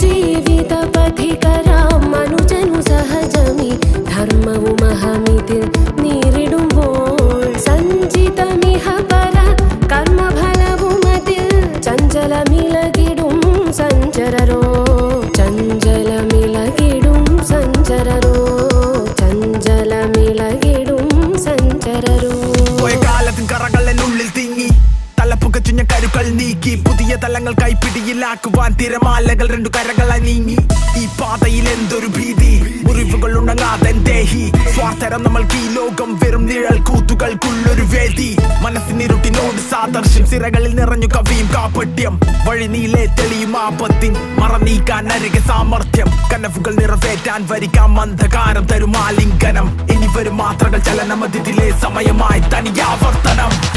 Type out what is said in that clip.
ജീവിത പഥികരാം മനുജനു സഹജമി ധർമ്മവും അഹമിതിൽ നേരിടുമ്പോൾ സഞ്ചിതമിഹ പര കർമ്മഫലവുമതിൽ ചഞ്ചലമിളകിടും സഞ്ചരരോ കരുക്കൾ നീക്കി പുതിയ തലങ്ങൾ കൈപ്പിടിയിലാക്കുവാൻ തിരമാലകൾ രണ്ടു കരകൾ നീങ്ങി. ഈ പാതയിൽ എന്തൊരു ഭീതി? മുറിവുകൾ ഉണങ്ങാതെ ദേഹി. സ്വാർത്ഥരം നമ്മൾക്ക് ഈ ലോകം വെറും നിഴൽ കൂത്തുകൾക്കുള്ളൊരു വേദി. മനസ്സിനിരുട്ടിനോട് സാദർശ്യം സിറകളിൽ നിറഞ്ഞു കവിയും കാപ്പട്യം വഴി നീലെ തെളിയും ആപത്തിൻ നീക്കാൻ അരികെ സാമർഥ്യം. കനവുകൾ നിറവേറ്റാൻ വരിക്കാം അന്ധകാരം തരുമാലിംഗനം. ഇനി വരും മാത്രകൾ ചലനമതിലെ സമയമായി തനിയാവർത്തനം.